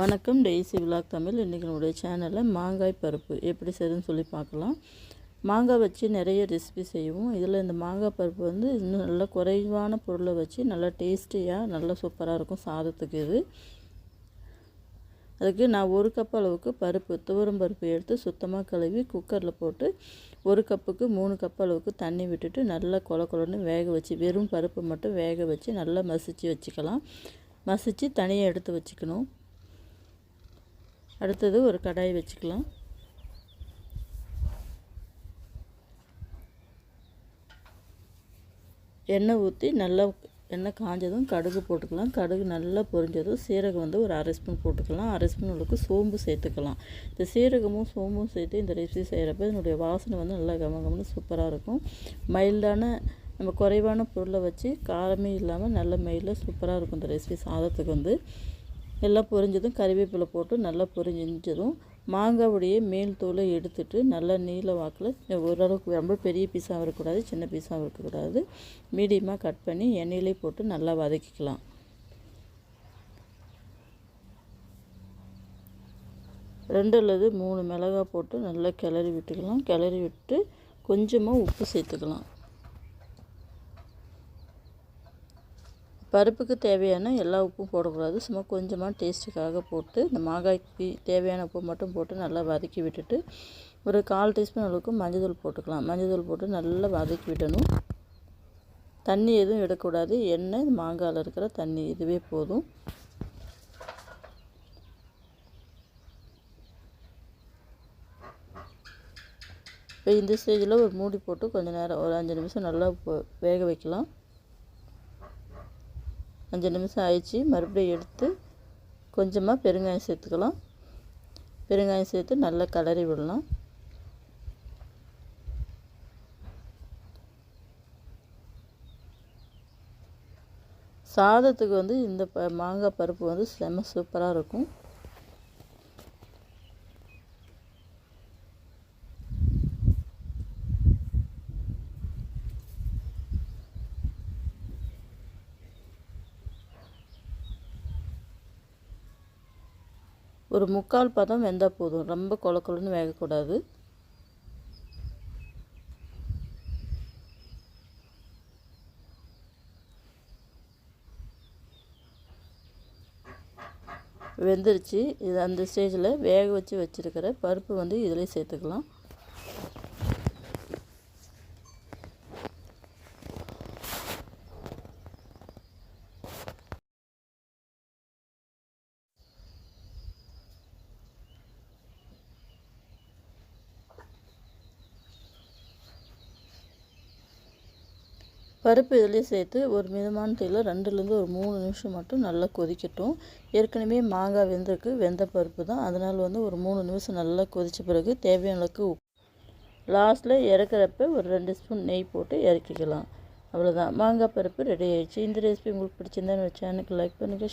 வணக்கம் daisy vlog Tamil. இன்றைக்கி நம்முடைய சேனலில் மாங்காய் பருப்பு எப்படி செய்யுதுன்னு சொல்லி பார்க்கலாம். மாங்காய் வச்சு நிறைய ரெசிபி செய்வோம். இதில் இந்த மாங்காய் பருப்பு வந்து இன்னும் நல்ல குறைவான பொருளை வச்சு நல்லா டேஸ்டியாக நல்லா சூப்பராக இருக்கும் சாதத்துக்கு இது. அதுக்கு நான் ஒரு கப் அளவுக்கு பருப்பு துவரம் பருப்பு எடுத்து சுத்தமாக கழுவி குக்கரில் போட்டு ஒரு கப்புக்கு மூணு கப் அளவுக்கு தண்ணி விட்டுட்டு நல்லா கொல கொலன்னு வேக வச்சு வெறும் பருப்பு மட்டும் வேக வச்சு நல்லா மசித்து வச்சுக்கலாம். மசித்து தனியாக எடுத்து வச்சுக்கணும். அடுத்தது ஒரு கடாய் வச்சுக்கலாம். எண்ணெய் ஊற்றி நல்லா எண்ணெய் காஞ்சதும் கடுகு போட்டுக்கலாம். கடுகு நல்லா பொரிஞ்சதும் சீரகம் வந்து ஒரு அரை ஸ்பூன் போட்டுக்கலாம். அரை ஸ்பூன் அளவுக்கு சோம்பு சேர்த்துக்கலாம். இந்த சீரகமும் சோம்பும் சேர்த்து இந்த ரெசிபி செய்கிறப்ப இதனுடைய வாசனை வந்து நல்லா கமகம்னு சூப்பராக இருக்கும். மைல்டான நம்ம குறைவான பொருளை வச்சு காரமே இல்லாமல் நல்ல மைல்டாக சூப்பராக இருக்கும் இந்த ரெசிபி சாதத்துக்கு வந்து. எல்லாம் பொரிஞ்சதும் கறிவேப்பிலை போட்டு நல்லா பொரிஞ்சதும் மாங்காவுடைய மேல் தோலை எடுத்துட்டு நல்லா நீல வாக்கில் ஓரளவுக்கு ரொம்ப பெரிய பீஸாகவும் இருக்கக்கூடாது சின்ன பீஸாகவும் இருக்கக்கூடாது. மீடியமாக கட் பண்ணி எண்ணெயிலே போட்டு நல்லா வதக்கிக்கலாம். ரெண்டு அல்லது மூணு மிளகாய் போட்டு நல்லா கிளறி விட்டுக்கலாம். கிளறி விட்டு கொஞ்சமாக உப்பு சேர்த்துக்கலாம். பருப்புக்கு தேவையான எல்லா உப்பும் போடக்கூடாது. சும்மா கொஞ்சமாக டேஸ்ட்டுக்காக போட்டு இந்த மாங்காய்க்கு தேவையான உப்பு மட்டும் போட்டு நல்லா வதக்கி விட்டுட்டு ஒரு கால் டீஸ்பூன் அளவுக்கு மஞ்சள் போட்டுக்கலாம். மஞ்சள் போட்டு நல்லா வதக்கி விடணும். தண்ணி எதுவும் விடக்கூடாது எண்ணெய் மாங்காயில் இருக்கிற தண்ணி இதுவே போதும். இப்போ இந்த ஸ்டேஜில் ஒரு மூடி போட்டு கொஞ்சம் நேரம் ஒரு அஞ்சு நிமிஷம் நல்லா வேக வைக்கலாம். அஞ்சு நிமிஷம் ஆயிடுச்சு. மறுபடியும் எடுத்து கொஞ்சமாக பெருங்காயம் சேர்த்துக்கலாம். பெருங்காயம் சேர்த்து நல்லா கலரி விடலாம். சாதத்துக்கு வந்து இந்த ப மாங்காய் பருப்பு வந்து செம்ம சூப்பராக இருக்கும். ஒரு முக்கால் பதம் வெந்தால் போதும். ரொம்ப கொல கொலன்னு வேகக்கூடாது. வெந்துருச்சு. இது அந்த ஸ்டேஜில் வேக வச்சு வச்சுருக்கிற பருப்பு வந்து இதில் சேர்த்துக்கலாம். பருப்பு இதிலே சேர்த்து ஒரு மிதமான தீயில் ரெண்டுலேருந்து ஒரு மூணு நிமிஷம் மட்டும் நல்லா கொதிக்கட்டும். ஏற்கனவே மாங்காய் வெந்திருக்கு வெந்த பருப்பு தான். அதனால் வந்து ஒரு மூணு நிமிஷம் நல்லா கொதித்த பிறகு தேவையான அளவுக்கு உப்பு லாஸ்ட்டில் இறக்குறப்ப ஒரு ரெண்டு ஸ்பூன் நெய் போட்டு இறக்கிக்கலாம். அவ்வளோதான் மாங்காய் பருப்பு ரெடி ஆயிடுச்சு. இந்த ரெசிபி உங்களுக்கு பிடிச்சிருந்தான்னு என்னோடய எனக்கு லைக் பண்ணுங்கள்